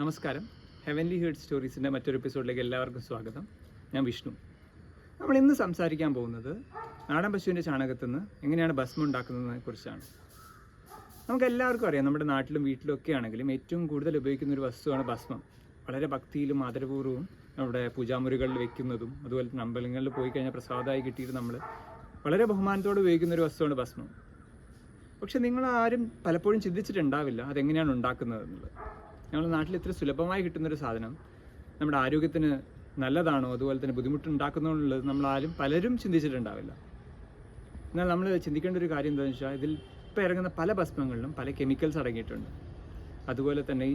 നമസ്കാരം. Heavenly heard സ്റ്റോറീസിന്റെ മറ്റൊരു എപ്പിസോഡിലേക്ക് എല്ലാവർക്കും സ്വാഗതം. ഞാൻ വിഷ്ണു. നമ്മൾ ഇന്ന് സംസാരിക്കാൻ പോകുന്നത് നാടൻ പശുവിന്റെ ചാണകത്തിൽ നിന്ന് എങ്ങനെയാണ് ഭസ്മം ഉണ്ടാക്കുന്നതിനെ കുറിച്ചാണ്. നമുക്ക് എല്ലാവർക്കും അറിയാം നമ്മുടെ നാട്ടിലും വീട്ടിലും ഒക്കെ ആണെങ്കിലും ഏറ്റവും കൂടുതൽ ഉപയോഗിക്കുന്ന ഒരു വസ്തുവാണ് ഭസ്മം. വളരെ ഭക്തിയിലും ആദരപൂർവവും നമ്മുടെ പൂജാമുറികളിൽ വെക്കുന്നതും അതുപോലെ തന്നെ അമ്പലങ്ങളിൽ പോയി കഴിഞ്ഞാൽ പ്രസാദമായി കിട്ടിയിട്ട് നമ്മൾ വളരെ ബഹുമാനത്തോടെ ഉപയോഗിക്കുന്ന ഒരു വസ്തുവാണ് ഭസ്മം. പക്ഷെ നിങ്ങൾ ആരും പലപ്പോഴും ചിന്തിച്ചിട്ടുണ്ടാവില്ല അതെങ്ങനെയാണ് ഉണ്ടാക്കുന്നത് എന്നുള്ളത്. ഞങ്ങളുടെ നാട്ടിൽ ഇത്ര സുലഭമായി കിട്ടുന്നൊരു സാധനം. നമ്മുടെ ആരോഗ്യത്തിന് നല്ലതാണോ? അതുപോലെ തന്നെ ബുദ്ധിമുട്ടുണ്ടാക്കുന്നുള്ളത് നമ്മളാരും പലരും ചിന്തിച്ചിട്ടുണ്ടാവില്ല. എന്നാൽ നമ്മൾ ചിന്തിക്കേണ്ട ഒരു കാര്യം എന്താണെന്ന് വെച്ചാൽ ഇതിൽ ഇപ്പോൾ ഇറങ്ങുന്ന പല ഭസ്മങ്ങളിലും പല കെമിക്കൽസ് അടങ്ങിയിട്ടുണ്ട്. അതുപോലെ തന്നെ ഈ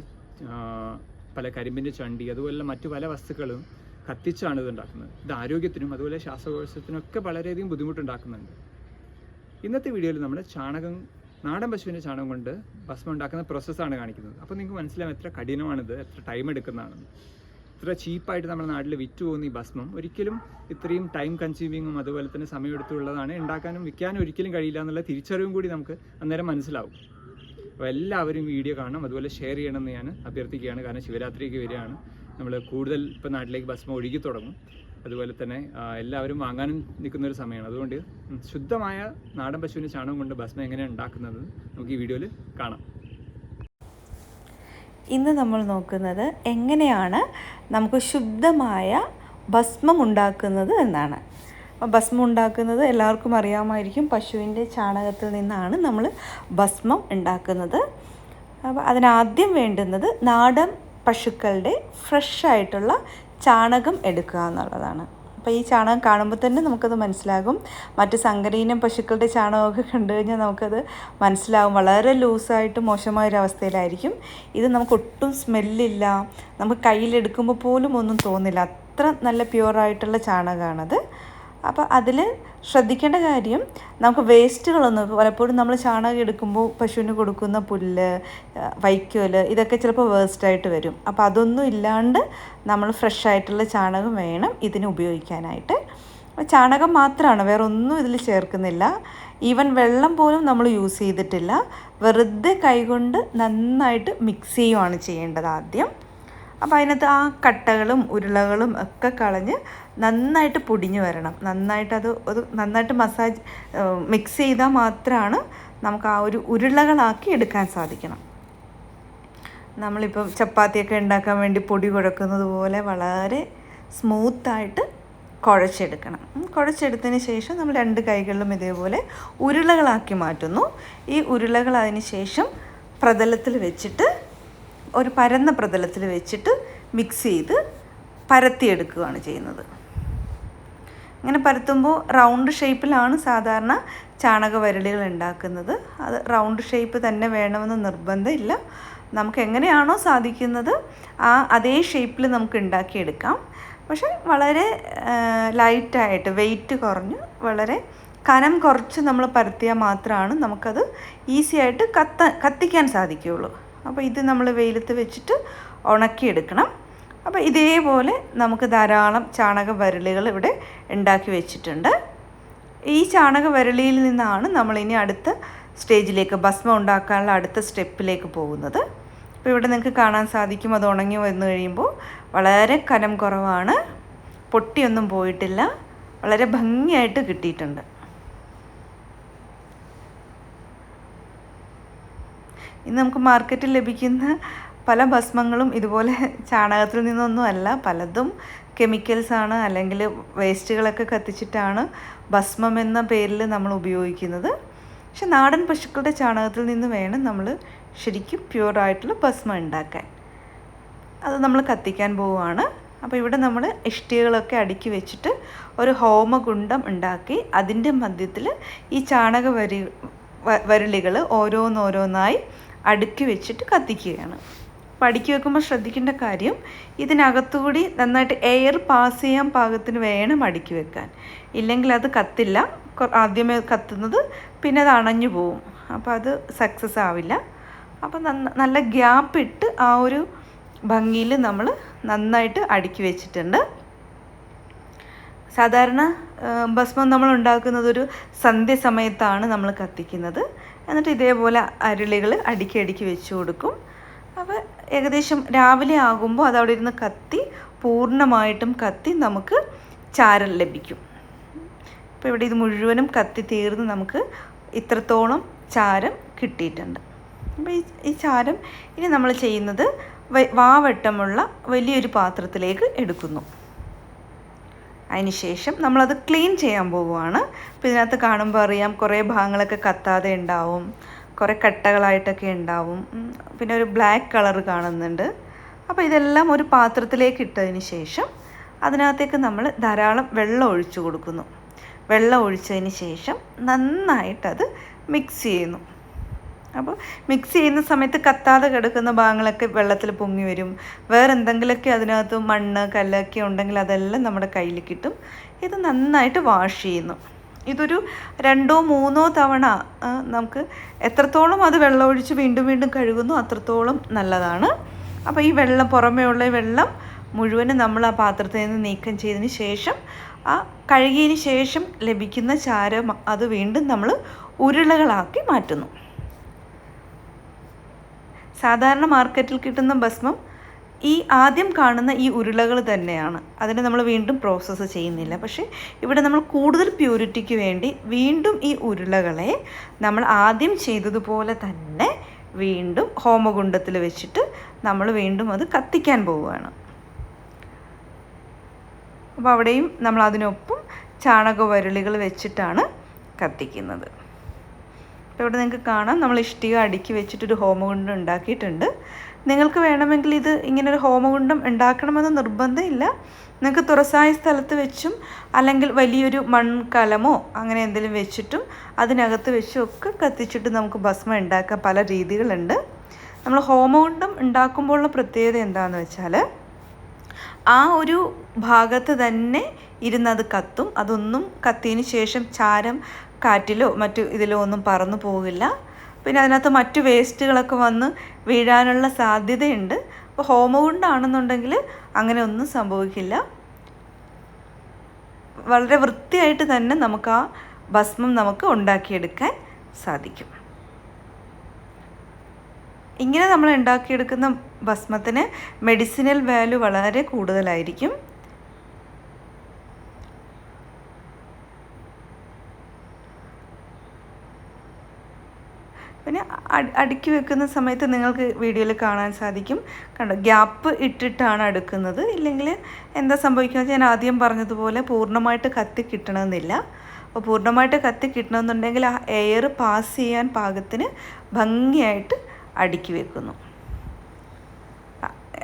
പല കരിമ്പിന്റെ ചണ്ടി അതുപോലുള്ള മറ്റു പല വസ്തുക്കളും കത്തിച്ചാണ് ഇത് ഉണ്ടാക്കുന്നത്. ഇത് ആരോഗ്യത്തിനും അതുപോലെ ശ്വാസകോശത്തിനും ഒക്കെ വളരെയധികം ബുദ്ധിമുട്ടുണ്ടാക്കുന്നുണ്ട്. ഇന്നത്തെ വീഡിയോയിൽ നമ്മൾ ചാണകം നാടൻ പശുവിന്റെ ചാണകം കൊണ്ട് ഭസ്മം ഉണ്ടാക്കുന്ന പ്രോസസ്സാണ് കാണിക്കുന്നത്. അപ്പോൾ നിങ്ങൾക്ക് മനസ്സിലാവും എത്ര കഠിനമാണിത് എത്ര ടൈം എടുക്കുന്നതാണെന്ന് ഇത്ര ചീപ്പായിട്ട് നമ്മുടെ നാട്ടിൽ വിറ്റ് പോകുന്ന ഈ ഭസ്മം ഒരിക്കലും ഇത്രയും ടൈം കൺസ്യൂമിങ്ങും അതുപോലെ തന്നെ സമയമെടുത്തുള്ളതാണ് ഉണ്ടാക്കാനും വിൽക്കാനും ഒരിക്കലും കഴിയില്ല എന്നുള്ള തിരിച്ചറിവും കൂടി നമുക്ക് അന്നേരം മനസ്സിലാവും. അപ്പോൾ എല്ലാവരും വീഡിയോ കാണണം അതുപോലെ ഷെയർ ചെയ്യണമെന്ന് ഞാൻ അഭ്യർത്ഥിക്കുകയാണ്. കാരണം ശിവരാത്രിക്ക് വരികയാണ്. നമ്മൾ കൂടുതൽ ഇപ്പോൾ നാട്ടിലേക്ക് ഭസ്മം ഒഴുകി തുടങ്ങും. അതുപോലെ തന്നെ എല്ലാവരും വാങ്ങാനും നിൽക്കുന്ന ഒരു സമയമാണ്. അതുകൊണ്ട് ശുദ്ധമായ നാടൻ പശുവിന്റെ ചാണകം കൊണ്ട് ഭസ്മം എങ്ങനെയാണ് ഉണ്ടാക്കുന്നത് നമുക്ക് ഈ വീഡിയോയിൽ കാണാം. ഇന്ന് നമ്മൾ നോക്കുന്നത് എങ്ങനെയാണ് നമുക്ക് ശുദ്ധമായ ഭസ്മം ഉണ്ടാക്കുന്നത് എന്നാണ്. ഭസ്മം ഉണ്ടാക്കുന്നത് എല്ലാവർക്കും അറിയാമായിരിക്കും. പശുവിന്റെ ചാണകത്തിൽ നിന്നാണ് നമ്മൾ ഭസ്മം ഉണ്ടാക്കുന്നത്. അപ്പോൾ അതിനാദ്യം വേണ്ടുന്നത് നാടൻ പശുക്കളുടെ ഫ്രഷ് ആയിട്ടുള്ള ചാണകം എടുക്കുക എന്നുള്ളതാണ്. അപ്പോൾ ഈ ചാണകം കാണുമ്പോൾ തന്നെ നമുക്കത് മനസ്സിലാകും. മറ്റ് സങ്കരീനം പശുക്കളുടെ ചാണകമൊക്കെ കണ്ടു കഴിഞ്ഞാൽ നമുക്കത് മനസ്സിലാകും വളരെ ലൂസായിട്ട് മോശമായ ഒരു അവസ്ഥയിലായിരിക്കും. ഇത് നമുക്ക് ഒട്ടും സ്മെല്ലില്ല നമുക്ക് കയ്യിലെടുക്കുമ്പോൾ പോലും ഒന്നും തോന്നില്ല. അത്ര നല്ല പ്യുവറായിട്ടുള്ള ചാണകമാണത്. അപ്പോൾ അതിൽ ശ്രദ്ധിക്കേണ്ട കാര്യം നമുക്ക് വേസ്റ്റുകളൊന്നും പലപ്പോഴും നമ്മൾ ചാണകം എടുക്കുമ്പോൾ പശുവിന് കൊടുക്കുന്ന പുല്ല് വൈക്കോൽ ഇതൊക്കെ ചിലപ്പോൾ വേസ്റ്റായിട്ട് വരും. അപ്പോൾ അതൊന്നും ഇല്ലാണ്ട് നമ്മൾ ഫ്രഷ് ആയിട്ടുള്ള ചാണകം വേണം ഇതിന് ഉപയോഗിക്കാനായിട്ട്. ചാണകം മാത്രമാണ് വേറെ ഒന്നും ഇതിൽ ചേർക്കുന്നില്ല. ഈവൻ വെള്ളം പോലും നമ്മൾ യൂസ് ചെയ്തിട്ടില്ല. വെറുതെ കൈകൊണ്ട് നന്നായിട്ട് മിക്സ് ചെയ്യുവാണ് ചെയ്യേണ്ടത് ആദ്യം. അപ്പോൾ അതിനകത്ത് ആ കട്ടകളും ഉരുളകളും ഒക്കെ കളഞ്ഞ് നന്നായിട്ട് പൊടിഞ്ഞു വരണം. നന്നായിട്ട് അത് അത് നന്നായിട്ട് മസാജ് മിക്സ് ചെയ്താൽ മാത്രമാണ് നമുക്ക് ആ ഒരു ഉരുളകളാക്കി എടുക്കാൻ സാധിക്കണം. നമ്മളിപ്പം ചപ്പാത്തിയൊക്കെ ഉണ്ടാക്കാൻ വേണ്ടി പൊടി കുഴക്കുന്നത് പോലെ വളരെ സ്മൂത്തായിട്ട് കുഴച്ചെടുക്കണം. കുഴച്ചെടുത്തതിന് ശേഷം നമ്മൾ രണ്ട് കൈകളിലും ഇതേപോലെ ഉരുളകളാക്കി മാറ്റുന്നു. ഈ ഉരുളകൾ അതിന് ശേഷം പ്രതലത്തിൽ വെച്ചിട്ട് ഒരു പരന്ന പ്രതലത്തിൽ വെച്ചിട്ട് മിക്സ് ചെയ്ത് പരത്തിയെടുക്കുകയാണ് ചെയ്യുന്നത്. ഇങ്ങനെ പരത്തുമ്പോൾ റൗണ്ട് ഷേപ്പിലാണ് സാധാരണ ചാണക വരളികൾ ഉണ്ടാക്കുന്നത്. അത് റൗണ്ട് ഷേപ്പ് തന്നെ വേണമെന്ന് നിർബന്ധമില്ല. നമുക്ക് എങ്ങനെയാണോ സാധിക്കുന്നത് ആ അതേ ഷേപ്പിൽ നമുക്ക് ഉണ്ടാക്കിയെടുക്കാം. പക്ഷെ വളരെ ലൈറ്റായിട്ട് വെയിറ്റ് കുറഞ്ഞ് വളരെ കനം കുറച്ച് നമ്മൾ പരത്തിയാൽ മാത്രമാണ് നമുക്കത് ഈസി ആയിട്ട് കത്ത കത്തിക്കാൻ സാധിക്കുകയുള്ളൂ. അപ്പോൾ ഇത് നമ്മൾ വെയിലത്ത് വെച്ചിട്ട് ഉണക്കിയെടുക്കണം. അപ്പോൾ ഇതേപോലെ നമുക്ക് ധാരാളം ചാണക വരളികൾ ഇവിടെ ഉണ്ടാക്കി വെച്ചിട്ടുണ്ട്. ഈ ചാണക വരളിയിൽ നിന്നാണ് നമ്മളിനി അടുത്ത സ്റ്റേജിലേക്ക് ഭസ്മം ഉണ്ടാക്കാനുള്ള അടുത്ത സ്റ്റെപ്പിലേക്ക് പോകുന്നത്. അപ്പോൾ ഇവിടെ നിങ്ങൾക്ക് കാണാൻ സാധിക്കും അത് ഉണങ്ങി വന്നു കഴിയുമ്പോൾ വളരെ കനം കുറവാണ്. പൊട്ടിയൊന്നും പോയിട്ടില്ല. വളരെ ഭംഗിയായിട്ട് കിട്ടിയിട്ടുണ്ട്. ഇന്ന് നമുക്ക് മാർക്കറ്റിൽ ലഭിക്കുന്ന പല ഭസ്മങ്ങളും ഇതുപോലെ ചാണകത്തിൽ നിന്നൊന്നുമല്ല. പലതും കെമിക്കൽസ് ആണ്. അല്ലെങ്കിൽ വേസ്റ്റുകളൊക്കെ കത്തിച്ചിട്ടാണ് ഭസ്മം എന്ന പേരിൽ നമ്മൾ ഉപയോഗിക്കുന്നത്. പക്ഷെ നാടൻ പശുക്കളുടെ ചാണകത്തിൽ നിന്ന് വേണം നമ്മൾ ശരിക്കും പ്യുവറായിട്ടുള്ള ഭസ്മം ഉണ്ടാക്കാൻ. അത് നമ്മൾ കത്തിക്കാൻ പോവുകയാണ്. അപ്പോൾ ഇവിടെ നമ്മൾ ഇഷ്ടികളൊക്കെ അടുക്കി വെച്ചിട്ട് ഒരു ഹോമകുണ്ടം ഉണ്ടാക്കി അതിന്റെ മധ്യത്തിൽ ഈ ചാണക വരി വരളികൾ ഓരോന്നോരോന്നായി അടുക്കി വെച്ചിട്ട് കത്തിക്കുകയാണ്. അപ്പോൾ അടുക്കി വെക്കുമ്പോൾ ശ്രദ്ധിക്കേണ്ട കാര്യം ഇതിനകത്തുകൂടി നന്നായിട്ട് എയർ പാസ് ചെയ്യാൻ പാകത്തിന് വേണം അടുക്കി വെക്കാൻ. ഇല്ലെങ്കിൽ അത് കത്തില്ല. ആദ്യമേ കത്തുന്നത് പിന്നെ അത് അണഞ്ഞു പോവും. അപ്പോൾ അത് സക്സസ് ആവില്ല. അപ്പോൾ നല്ല ഗ്യാപ്പ് ഇട്ട് ആ ഒരു ഭംഗിയിൽ നമ്മൾ നന്നായിട്ട് അടുക്കി വെച്ചിട്ടുണ്ട്. സാധാരണ ഭസ്മം നമ്മൾ ഉണ്ടാക്കുന്നത് ഒരു സന്ധ്യ സമയത്താണ് നമ്മൾ കത്തിക്കുന്നത്. എന്നിട്ട് ഇതേപോലെ അരുളികൾ അടുക്കി അടുക്കി വെച്ച് കൊടുക്കും. അപ്പോൾ ഏകദേശം രാവിലെ ആകുമ്പോൾ അതവിടെ ഇരുന്ന് കത്തി പൂർണമായിട്ടും കത്തി നമുക്ക് ചാരം ലഭിക്കും. ഇപ്പോൾ ഇവിടെ ഇത് മുഴുവനും കത്തി തീർന്ന് നമുക്ക് ഇത്രത്തോളം ചാരം കിട്ടിയിട്ടുണ്ട്. അപ്പോൾ ഈ ഈ ചാരം ഇനി നമ്മൾ ചെയ്യുന്നത് വാവട്ടമുള്ള വലിയൊരു പാത്രത്തിലേക്ക് എടുക്കുന്നു. അതിനുശേഷം നമ്മളത് ക്ലീൻ ചെയ്യാൻ പോവുകയാണ്. അപ്പോൾ ഇതിനകത്ത് കാണുമ്പോൾ അറിയാം കുറേ ഭാഗങ്ങളൊക്കെ കത്താതെ ഉണ്ടാവും കുറേ കട്ടകളായിട്ടൊക്കെ ഉണ്ടാവും. പിന്നെ ഒരു ബ്ലാക്ക് കളർ കാണുന്നുണ്ട്. അപ്പോൾ ഇതെല്ലാം ഒരു പാത്രത്തിലേക്ക് ഇട്ടതിന് ശേഷം അതിനകത്തേക്ക് നമ്മൾ ധാരാളം വെള്ളം ഒഴിച്ചു കൊടുക്കുന്നു. വെള്ളം ഒഴിച്ചതിന് ശേഷം നന്നായിട്ടത് മിക്സ് ചെയ്യുന്നു. അപ്പോൾ മിക്സ് ചെയ്യുന്ന സമയത്ത് കത്താതെ കിടക്കുന്ന ഭാഗങ്ങളൊക്കെ വെള്ളത്തിൽ പൊങ്ങി വരും. വേറെ എന്തെങ്കിലുമൊക്കെ അതിനകത്ത് മണ്ണ് കല്ലൊക്കെ ഉണ്ടെങ്കിൽ അതെല്ലാം നമ്മുടെ കയ്യിൽ കിട്ടും. ഇത് നന്നായിട്ട് വാഷ് ചെയ്യുന്നു. ഇതൊരു രണ്ടോ മൂന്നോ തവണ നമുക്ക് എത്രത്തോളം അത് വെള്ളമൊഴിച്ച് വീണ്ടും വീണ്ടും കഴുകുന്നു അത്രത്തോളം നല്ലതാണ്. അപ്പോൾ ഈ വെള്ളം പുറമേ ഉള്ള വെള്ളം മുഴുവനും നമ്മൾ ആ പാത്രത്തിൽ നിന്ന് നീക്കം ചെയ്തതിന് ശേഷം ആ കഴുകിയതിന് ശേഷം ലഭിക്കുന്ന ചാരം അത് വീണ്ടും നമ്മൾ ഉരുളകളാക്കി മാറ്റുന്നു. സാധാരണ മാർക്കറ്റിൽ കിട്ടുന്ന ഭസ്മം ഈ ആദ്യം കാണുന്ന ഈ ഉരുളകൾ തന്നെയാണ്. അതിനെ നമ്മൾ വീണ്ടും പ്രോസസ്സ് ചെയ്യുന്നില്ല. പക്ഷേ ഇവിടെ നമ്മൾ കൂടുതൽ പ്യൂരിറ്റിക്ക് വേണ്ടി വീണ്ടും ഈ ഉരുളകളെ നമ്മൾ ആദ്യം ചെയ്തതുപോലെ തന്നെ വീണ്ടും ഹോമകുണ്ടത്തിൽ വെച്ചിട്ട് നമ്മൾ വീണ്ടും അത് കത്തിക്കാൻ പോവുകയാണ്. അപ്പോൾ അവിടെയും നമ്മൾ അതിനൊപ്പം ചാണകവരളികൾ വെച്ചിട്ടാണ് കത്തിക്കുന്നത്. അപ്പോൾ ഇവിടെ നിങ്ങൾക്ക് കാണാം. നമ്മൾ ഇഷ്ടിക അടുക്കി വെച്ചിട്ടൊരു ഹോമകുണ്ടം ഉണ്ടാക്കിയിട്ടുണ്ട്. നിങ്ങൾക്ക് വേണമെങ്കിൽ ഇത് ഇങ്ങനെ ഒരു ഹോമകുണ്ടം ഉണ്ടാക്കണമെന്ന് നിർബന്ധമില്ല. നിങ്ങൾക്ക് തുറസായ സ്ഥലത്ത് വെച്ചും അല്ലെങ്കിൽ വലിയൊരു മൺകലമോ അങ്ങനെ എന്തെങ്കിലും വെച്ചിട്ടും അതിനകത്ത് വെച്ചും ഒക്കെ കത്തിച്ചിട്ട് നമുക്ക് ഭസ്മം ഉണ്ടാക്കാൻ പല രീതികളുണ്ട്. നമ്മൾ ഹോമകുണ്ടം ഉണ്ടാക്കുമ്പോഴുള്ള പ്രത്യേകത എന്താണെന്ന് വെച്ചാൽ ആ ഒരു ഭാഗത്ത് തന്നെ ഇരുന്നത് കത്തും. അതൊന്നും കത്തിയതിന് ശേഷം ചാരം കാറ്റിലോ മറ്റു ഇതിലോ ഒന്നും പറന്നു പോകില്ല. പിന്നെ അതിനകത്ത് മറ്റു വേസ്റ്റുകളൊക്കെ വന്ന് വീഴാനുള്ള സാധ്യതയുണ്ട്. അപ്പോൾ ഹോമകുണ്ടാണെന്നുണ്ടെങ്കിൽ അങ്ങനെ ഒന്നും സംഭവിക്കില്ല. വളരെ വൃത്തിയായിട്ട് തന്നെ നമുക്ക് ആ ഭസ്മം നമുക്ക് ഉണ്ടാക്കിയെടുക്കാൻ സാധിക്കും. ഇങ്ങനെ നമ്മൾ ഉണ്ടാക്കിയെടുക്കുന്ന ഭസ്മത്തിന് മെഡിസിനൽ വാല്യൂ വളരെ കൂടുതലായിരിക്കും. പിന്നെ അട്- അടുക്കി വെക്കുന്ന സമയത്ത് നിങ്ങൾക്ക് വീഡിയോയിൽ കാണാൻ സാധിക്കും. കണ്ടോ ഗ്യാപ്പ് ഇട്ടിട്ടാണ് അടുക്കുന്നത്. ഇല്ലെങ്കിൽ എന്താ സംഭവിക്കുക ഞാൻ ആദ്യം പറഞ്ഞതുപോലെ പൂർണമായിട്ട് കത്തി കിട്ടണമെന്നില്ല. അപ്പോൾ പൂർണമായിട്ട് കത്തി കിട്ടണമെന്നുണ്ടെങ്കിൽ ആ എയർ പാസ് ചെയ്യാൻ പാകത്തിന് ഭംഗിയായിട്ട് അടുക്കി വെക്കുന്നു.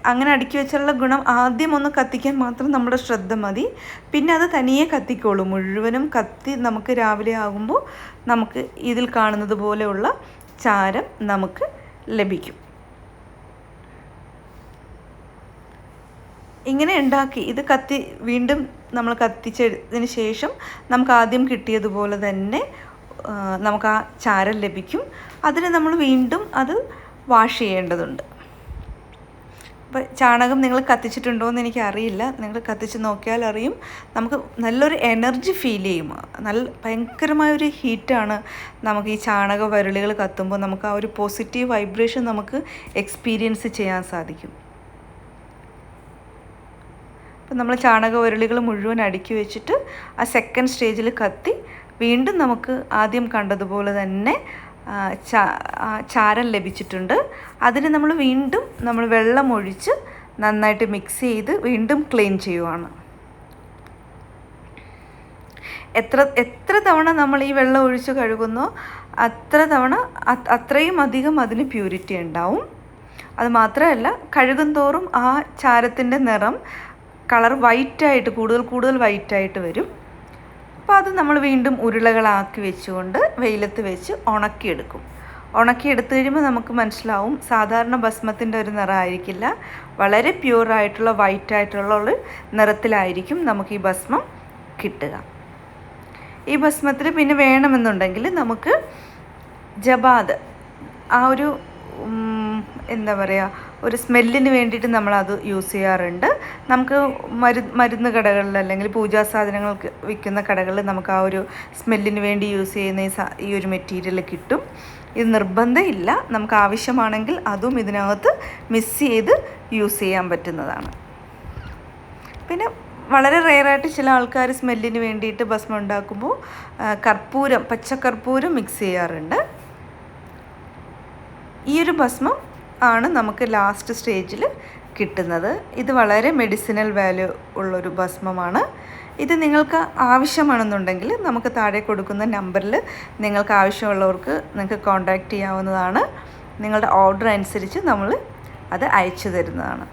അങ്ങനെ അടുക്കി വെച്ചാലുള്ള ഗുണം ആദ്യം ഒന്ന് കത്തിക്കാൻ മാത്രം നമ്മുടെ ശ്രദ്ധ മതി. പിന്നെ അത് തനിയെ കത്തിക്കോളും. മുഴുവനും കത്തി നമുക്ക് രാവിലെ ആകുമ്പോൾ നമുക്ക് ഇതിൽ കാണുന്നത് പോലെയുള്ള ചാരം നമുക്ക് ലഭിക്കും. ഇങ്ങനെ ഉണ്ടാക്കി ഇത് കത്തി വീണ്ടും നമ്മൾ കത്തിച്ചതിന് ശേഷം നമുക്ക് ആദ്യം കിട്ടിയതുപോലെ തന്നെ നമുക്ക് ആ ചാരം ലഭിക്കും. അതിന് നമ്മൾ വീണ്ടും അത് വാഷ് ചെയ്യേണ്ടതുണ്ട്. അപ്പോൾ ചാണകം നിങ്ങൾ കത്തിച്ചിട്ടുണ്ടോ എന്ന് എനിക്ക് അറിയില്ല നിങ്ങൾ കത്തിച്ച് നോക്കിയാൽ അറിയും. നമുക്ക് നല്ലൊരു എനർജി ഫീൽ ചെയ്യും. നല്ല ഭയങ്കരമായൊരു ഹീറ്റാണ് നമുക്ക് ഈ ചാണക വരളികൾ കത്തുമ്പോൾ നമുക്ക് ആ ഒരു പോസിറ്റീവ് വൈബ്രേഷൻ നമുക്ക് എക്സ്പീരിയൻസ് ചെയ്യാൻ സാധിക്കും. അപ്പം നമ്മൾ ചാണക ഉരുളികൾ മുഴുവൻ അടുക്കി വെച്ചിട്ട് ആ സെക്കൻഡ് സ്റ്റേജിൽ കത്തി വീണ്ടും നമുക്ക് ആദ്യം കണ്ടതുപോലെ തന്നെ ചാരം ലഭിച്ചിട്ടുണ്ട്. അതിന് നമ്മൾ വീണ്ടും നമ്മൾ വെള്ളം ഒഴിച്ച് നന്നായിട്ട് മിക്സ് ചെയ്ത് വീണ്ടും ക്ലീൻ ചെയ്യുവാണ്. എത്ര എത്ര തവണ നമ്മൾ ഈ വെള്ളം ഒഴിച്ച് കഴുകുന്നോ അത്ര തവണ അത്രയും അധികം അതിന് പ്യൂരിറ്റി ഉണ്ടാവും. അത് മാത്രമല്ല കഴുകും തോറും ആ ചാരത്തിന്റെ നിറം കളർ വൈറ്റായിട്ട് കൂടുതൽ കൂടുതൽ വൈറ്റായിട്ട് വരും. അപ്പോൾ അത് നമ്മൾ വീണ്ടും ഉരുളകളാക്കി വെച്ചുകൊണ്ട് വെയിലത്ത് വെച്ച് ഉണക്കിയെടുക്കും. ഉണക്കിയെടുത്ത് കഴിയുമ്പോൾ നമുക്ക് മനസ്സിലാവും സാധാരണ ഭസ്മത്തിന്റെ ഒരു നിറമായിരിക്കില്ല. വളരെ പ്യൂറായിട്ടുള്ള വൈറ്റ് ആയിട്ടുള്ള ഒരു നിറത്തിലായിരിക്കും നമുക്ക് ഈ ഭസ്മം കിട്ടുക. ഈ ഭസ്മത്തിൽ പിന്നെ വേണമെന്നുണ്ടെങ്കിൽ നമുക്ക് ജബാദ് ആ ഒരു എന്താ പറയുക ഒരു സ്മെല്ലിന് വേണ്ടിയിട്ട് നമ്മളത് യൂസ് ചെയ്യാറുണ്ട്. നമുക്ക് മരു മരുന്ന് കടകളിൽ അല്ലെങ്കിൽ പൂജാ സാധനങ്ങൾ വിൽക്കുന്ന കടകളിൽ നമുക്ക് ആ ഒരു സ്മെല്ലിന് വേണ്ടി യൂസ് ചെയ്യുന്ന ഈ ഒരു മെറ്റീരിയൽ കിട്ടും. ഇത് നിർബന്ധമില്ല. നമുക്ക് ആവശ്യമാണെങ്കിൽ അതും ഇതിനകത്ത് മിക്സ് ചെയ്ത് യൂസ് ചെയ്യാൻ പറ്റുന്നതാണ്. പിന്നെ വളരെ റെയറായിട്ട് ചില ആൾക്കാർ സ്മെല്ലിന് വേണ്ടിയിട്ട് ഭസ്മം ഉണ്ടാക്കുമ്പോൾ കർപ്പൂരം പച്ചക്കർപ്പൂരം മിക്സ് ചെയ്യാറുണ്ട്. ഈ ഒരു ഭസ്മം ആണ് നമുക്ക് ലാസ്റ്റ് സ്റ്റേജിൽ കിട്ടുന്നത്. ഇത് വളരെ മെഡിസിനൽ വാല്യൂ ഉള്ളൊരു ഭസ്മമാണ്. ഇത് നിങ്ങൾക്ക് ആവശ്യമാണെന്നുണ്ടെങ്കിൽ നമുക്ക് താഴെ കൊടുക്കുന്ന നമ്പറിൽ നിങ്ങൾക്ക് ആവശ്യമുള്ളവർക്ക് നിങ്ങൾക്ക് കോൺടാക്റ്റ് ചെയ്യാവുന്നതാണ്. നിങ്ങളുടെ ഓർഡർ അനുസരിച്ച് നമ്മൾ അത് അയച്ചു തരുന്നതാണ്.